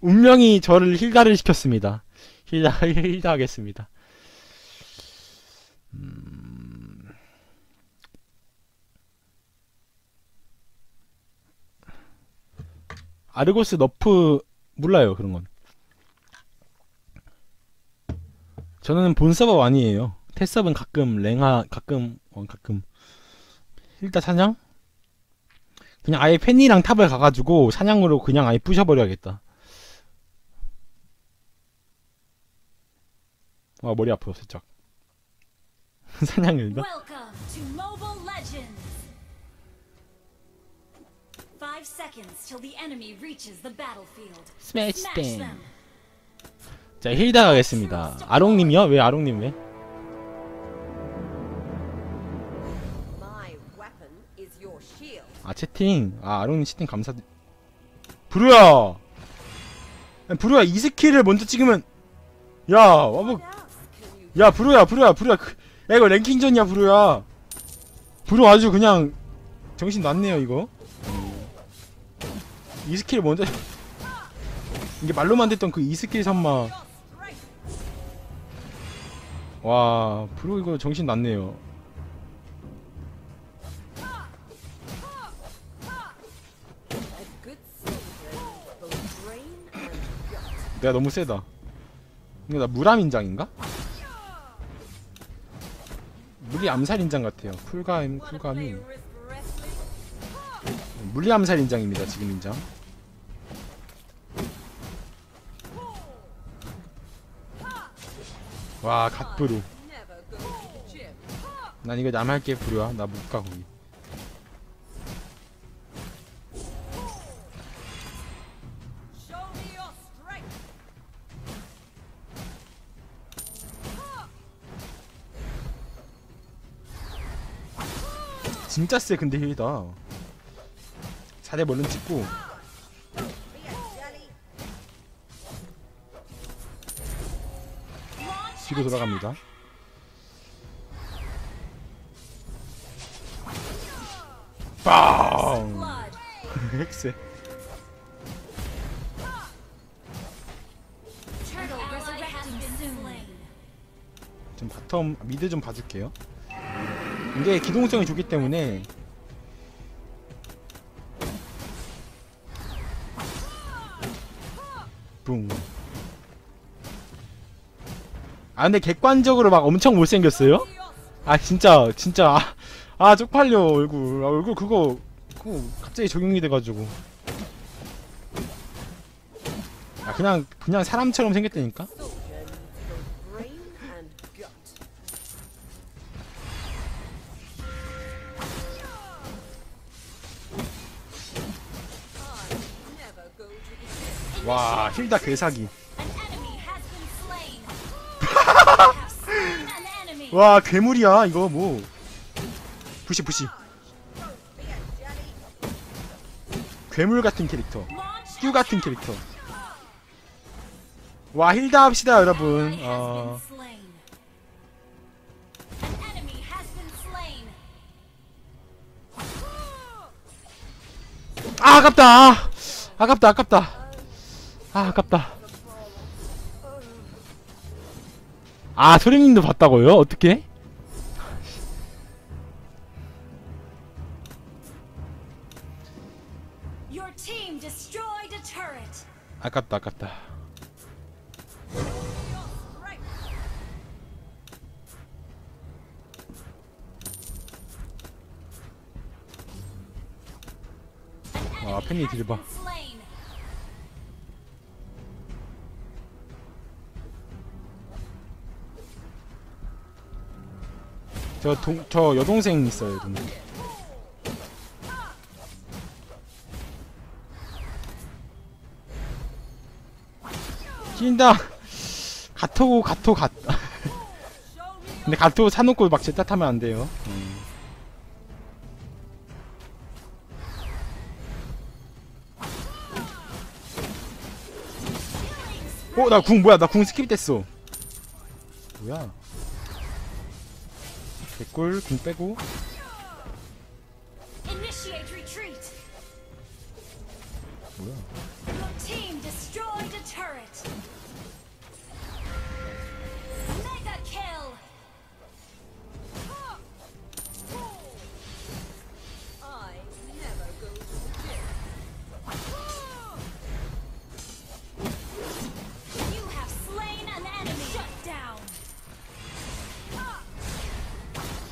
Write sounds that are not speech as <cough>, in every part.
운명이 저를 힐다를 시켰습니다. 힐다 <laughs> 힐다 하겠습니다. 음... 아르고스 너프 몰라요 그런 건. 저는 본 서버 아니에요. 테스업은 가끔 랭하 가끔 어, 가끔 힐다 사냥? 그냥 아예 팬이랑 탑을 가가지고 사냥으로 그냥 아예 부셔버려야겠다. 아 머리 아파 살짝. 사냥일다. Welcome to Mobile Legends. Five seconds till the enemy reaches the battlefield. 스매시 Smash 댐. them. 자 힐다 가겠습니다. 아롱님이요? 왜 아롱님 왜? 아 채팅. 아 아롱님 채팅 감사드. 브루야. 브루야 이 스킬을 먼저 찍으면 야 와보. 야 브루야 브루야 브루야 그- 야 이거 랭킹전이야 브루야. 브루 아주 그냥 정신 났네요 이거. 이 스킬 먼저 <laughs> 이게 말로만 듣던 그 이 스킬 선마. 와 브루 이거 정신 났네요. 내가 너무 세다. 이거 나 무람인장인가? 물리 암살 인장 같아요. 쿨감 쿨감이? 물리 암살 인장입니다. 지금 인장. 와 gym. 난 이거 남할게 부르야. 나 못 가 거기. 진짜 세 근데 힐이다. 4대 멀른 찍고. 뒤로 돌아갑니다. 빵! Soon. 좀 바텀 미드 좀 봐줄게요. 이게 기동성이 좋기 때문에. 붕. 아 근데 객관적으로 막 엄청 못생겼어요? 아 진짜 진짜. 아, 아 쪽팔려 얼굴. 아, 얼굴 그거 그거 갑자기 적용이 돼가지고. 아 그냥 그냥 사람처럼 생겼다니까 와 힐다 개사기. 와 괴물이야 이거 뭐 부시 부시. 괴물 같은 캐릭터 뀨 같은 캐릭터 와 힐다 합시다 여러분 어. 아 아깝다 아, 아깝다 아깝다 아 아깝다 아 소리님도 봤다고요? 어떻게? 아깝다 아깝다 아, 팬이 has 딜 봐. 저, 동, 저 여동생 있어요 동생 낀다 가토 가토 가 <laughs> 근데 가토 사놓고 막 타면 안 돼요 음. 어, 나 궁 뭐야? 나 궁 스킵 됐어. 뭐야? 개꿀 궁 빼고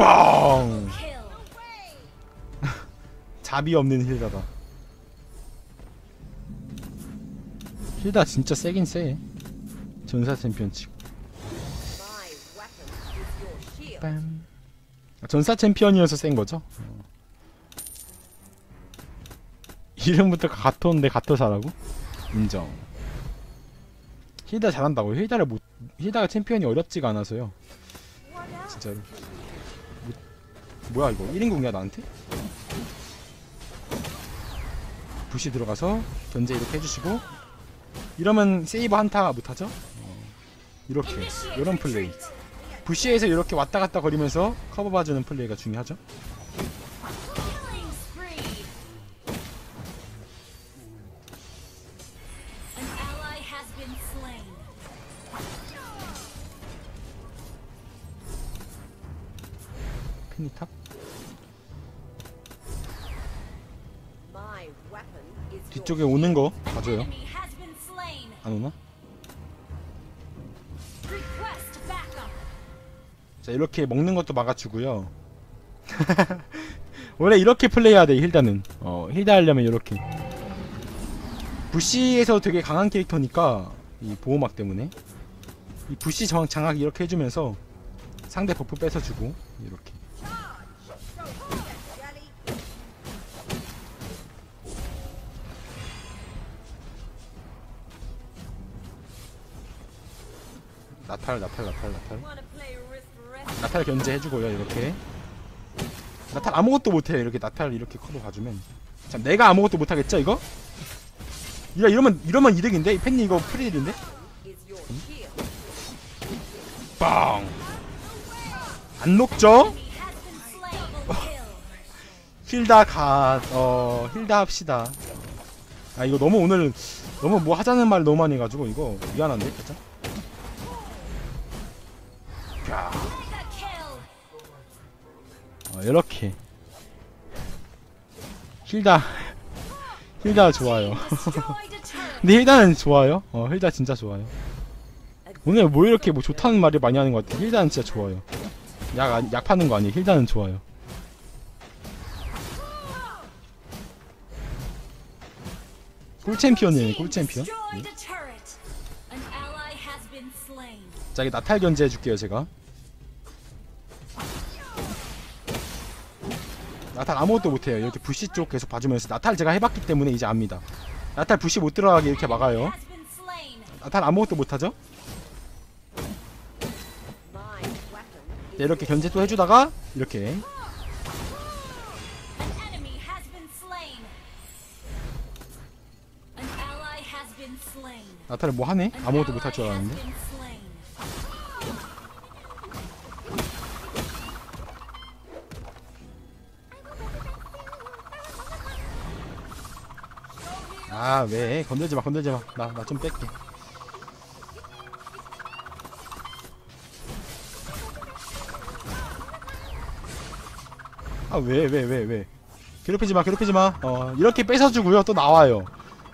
뻥! <laughs> 잡이 없는 힐다다. 힐다 진짜 세긴 세. 전사 챔피언 치고. 빰. 아, 전사 챔피언이어서 센 거죠? 어. 이름부터 가토인데 가토 잘하고? 인정. 힐다 잘한다고. 힐다를 못, 힐다가 챔피언이 어렵지가 않아서요. 진짜로. 뭐, 뭐야 이거? 1인공이야 나한테? 부시 들어가서 견제 이렇게 해주시고 이러면 세이버 한타 못하죠? 어, 이렇게 이런 플레이. 부시에서 이렇게 왔다 갔다 거리면서 커버 봐주는 플레이가 중요하죠. Your 뒤쪽에 오는 거 봐줘요. 안 오나? 자 이렇게 먹는 것도 막아주고요. <laughs> 원래 이렇게 플레이해야 돼 힐다는. 어 힐다 하려면 이렇게. 부시에서 되게 강한 캐릭터니까 이 보호막 때문에 이 부시 정 장악 이렇게 해주면서 상대 버프 뺏어주고 이렇게. 나탈 나탈 나탈 나탈. 나탈 견제해주고요 이렇게 나탈 아무것도 못해 이렇게 나탈 이렇게 커버 봐주면 참 내가 아무것도 못하겠죠 이거? 야 이러면 이러면 이득인데 이 팬니 이거 프리딜인데? 빵! 안 녹죠? 힐다 가, 어, 힐다 합시다. 아, 이거 너무 오늘, 너무 뭐 하자는 말 너무 많이 해가지고, 이거 미안한데, 진짜? 야. 어, 이렇게. 힐다, 힐다 좋아요. <laughs> 근데 힐다는 좋아요. 어, 힐다 진짜 좋아요. 오늘 뭐 이렇게 뭐 좋다는 말을 많이 하는 것 같아. 힐다는 진짜 좋아요. 약, 약 파는 거 아니에요. 힐다는 좋아요. 꿀 챔피언이에요, 꿀 챔피언. Destroyed a turret. An ally has been slain. 자, 여기 나탈 견제 해줄게요, 제가. 나탈 아무것도 못해요. 이렇게 부시 쪽 계속 봐주면서 나탈 제가 해봤기 때문에 이제 압니다. 나탈 부시 못 들어가게 이렇게 막아요. 나탈 아무것도 못하죠? 자, 이렇게 견제 또 해주다가 이렇게 나탈을 뭐 하네? 아무것도 못할 줄 알았는데. 아, 왜? 건들지 마, 건들지 마. 나, 나 좀 뺄게. 아, 왜, 왜, 왜, 왜? 괴롭히지 마, 괴롭히지 마. 어, 이렇게 뺏어주고요. 또 나와요.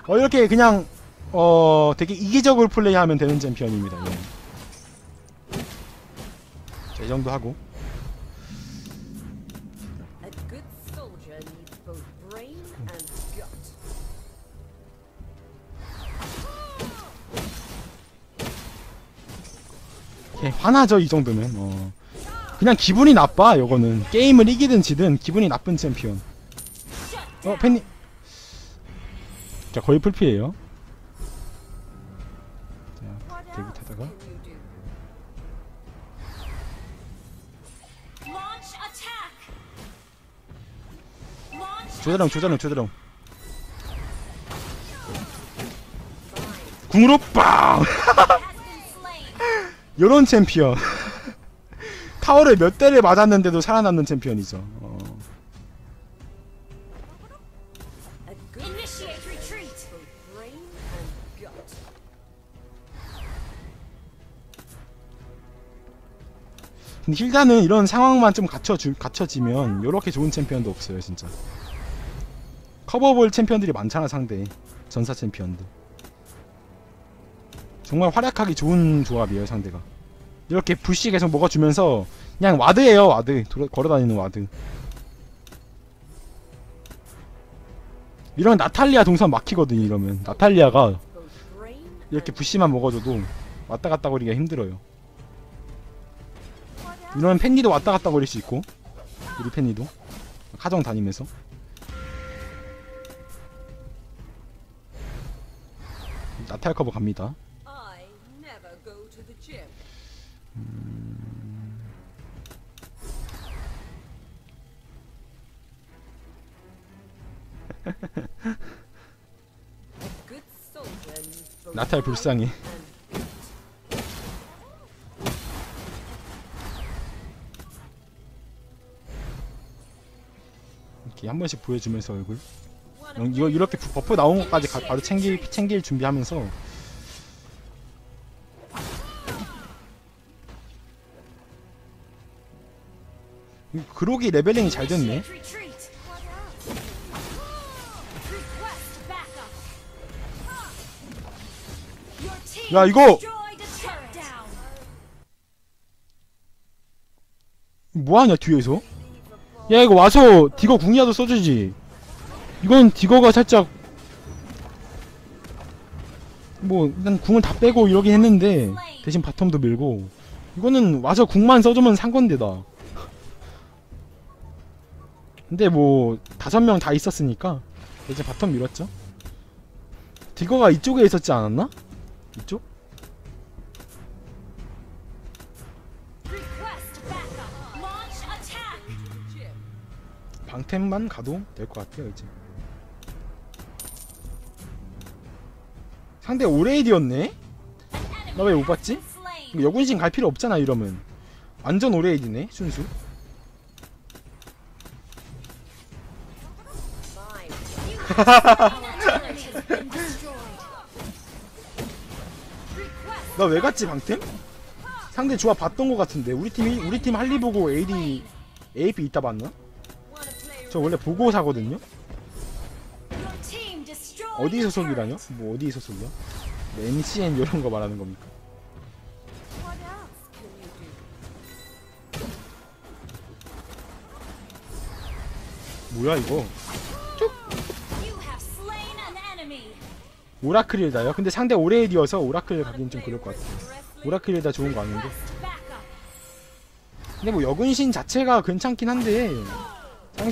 어, 이렇게 그냥, 어, 되게 이기적으로 플레이하면 되는 챔피언입니다. 예. 자, 이 정도 하고. 예, 화나죠, 이 정도면. 어. 그냥 기분이 나빠, 요거는. 게임을 이기든 지든 기분이 나쁜 챔피언. 어. 팬님. 자, 거의 풀피에요. 조자룡 조자룡 조자룡 궁으로 빵! <laughs> 요런 챔피언. <laughs> 타워를 몇 대를 맞았는데도 살아남는 챔피언이죠. 어. 근데 힐다는 이런 상황만 좀 갖춰주, 갖춰지면 이렇게 좋은 챔피언도 없어요 진짜. 커버볼 챔피언들이 많잖아 상대 전사 챔피언들. 정말 활약하기 좋은 조합이에요 상대가. 이렇게 부시 계속 먹어주면서 그냥 와드예요 와드. 돌아, 걸어다니는 와드. 이러면 나탈리아 동선 막히거든요 이러면. 나탈리아가 이렇게 부시만 먹어줘도 왔다 갔다 거리기가 힘들어요. 이러면 팬니도 왔다 갔다 거릴 수 있고 우리 팬니도. 카정 다니면서 나탈 커버 갑니다 both 나탈 불쌍해 이렇게 한 번씩 보여주면서 얼굴 이거 이렇게 부- 버프 나온 것까지 가- 바로 챙길 챙길 준비하면서. 이 그로기 레벨링이 잘 됐네. 야, 이거! 뭐하냐 뒤에서? 야 이거 와서 디거 궁이라도 써주지 이건 디거가 살짝 뭐 일단 궁을 다 빼고 이러긴 했는데 대신 바텀도 밀고 이거는 와서 궁만 써주면 상건데다 <laughs> 근데 뭐 다섯 명 다 있었으니까 이제 바텀 밀었죠 디거가 이쪽에 있었지 않았나? 이쪽? 방템만 가도 될 것 같아요 이제 상대 오레이디였네? 나 왜 못 봤지? 여군신 갈 필요 없잖아 이러면 완전 오레이디네 순수 <laughs> 나 왜 갔지 방템? 상대 조합 봤던 것 같은데 우리 팀이 우리 팀 할리 보고 AD AP 있다 봤나? 저 원래 보고 사거든요. 어디 a 소속이라뇨? turret. 뭐 어디 소속이야? 뭐 NCN 이런 거 말하는 겁니까? 뭐야 이거 enemy. 오라클일다요? 근데 상대 오레이디여서 오라클 가긴 좀 그럴 것 같아 오라클일다 좋은 거 아닌데. 근데 뭐 여군신 자체가 괜찮긴 한데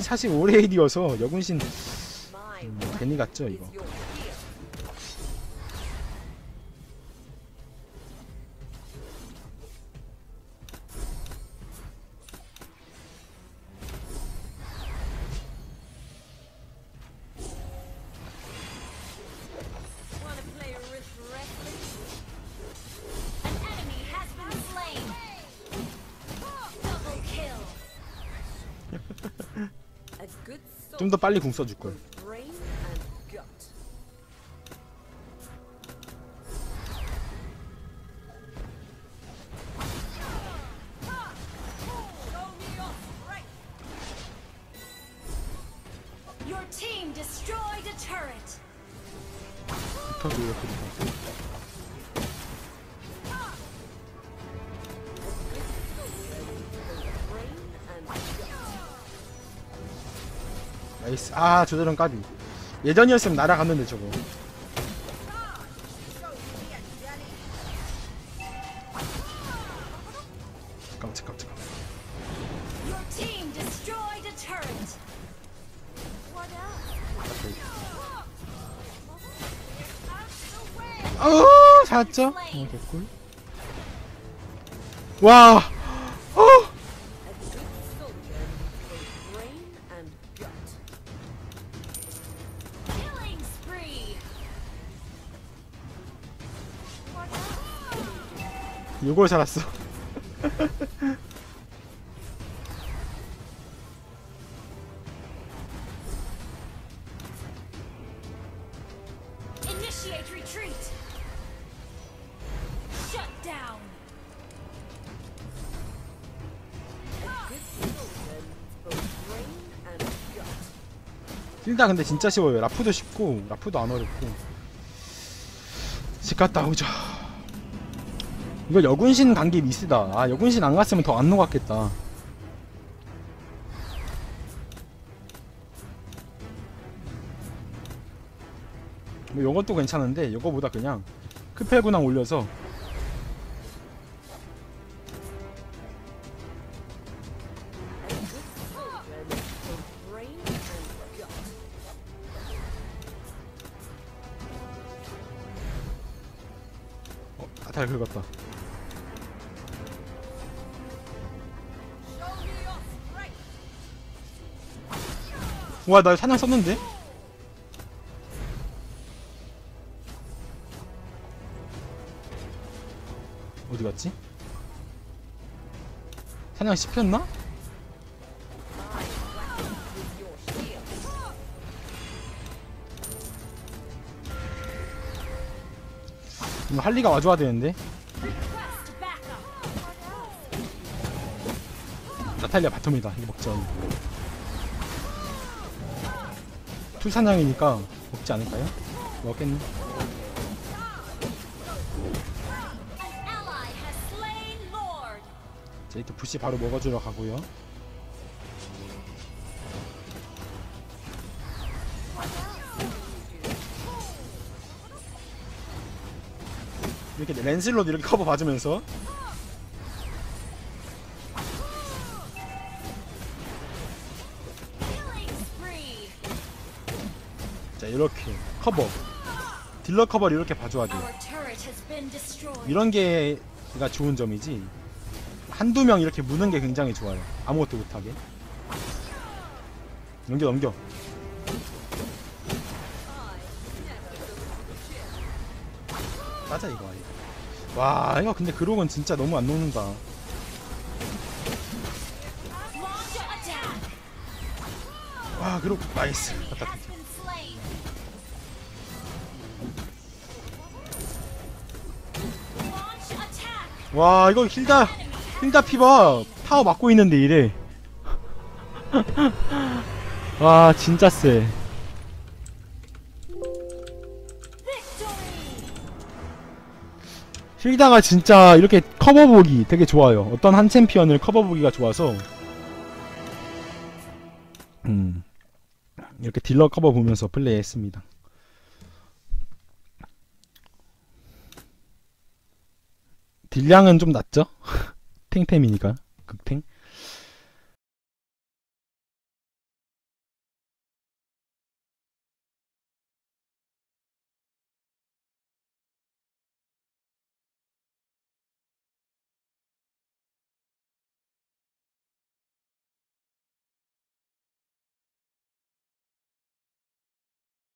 사실- 오레이디여서 여군신 My 뭐 괜히 갔죠 이거 좀 더 빨리 궁 써줄 걸. soldier, brain and gut. Your team destroyed a turret. 나이스. 아 조절은 까비. 예전이었으면 날아갔는데 저거. 깜짝 깜짝. Else? 어 살았죠? 어 개꿀. 와. 그걸 살았어? <laughs> 일단 근데 진짜 쉬워요. 라프도 쉽고 라프도 안 어렵고. 집 갔다 오자. 이거 여군신 간 게 미스다. 아 여군신 안 갔으면 더 안 녹았겠다. 뭐 요것도 괜찮은데 요거보다 그냥 크펠군왕 올려서. 어, 아, 다 긁었다. 와, 나 사냥 썼는데? 어디 갔지? 사냥 씹혔나? 이거 할리가 와줘야 되는데. 나탈리아 바텀이다. 이거 먹자. 풀사냥이니까 먹지 않을까요? 먹겠네. 자, 이렇게 부시 바로 먹어주러 가고요. 이렇게 렌슬롯 이렇게 커버 봐주면서 커버 딜러 커버를 이렇게 봐줘야 돼요. Our turret has been destroyed. 이런 게가 좋은 점이지 한두 명 이렇게 무는 게 굉장히 좋아요. 아무것도 못하게 넘겨 넘겨. 맞아 이거. 와 이거 근데 그록은 진짜 너무 안 녹는다. 와 그록 나이스. 와 이거 힐다 힐다 피바 타워 맞고 있는데 이래. <laughs> 와 진짜 쎄. 힐다가 진짜 이렇게 커버 보기 되게 좋아요. 어떤 한 챔피언을 커버 보기가 좋아서 음 이렇게 딜러 커버 보면서 플레이했습니다. 딜량은 좀 낮죠? <laughs> 탱템이니까 극탱.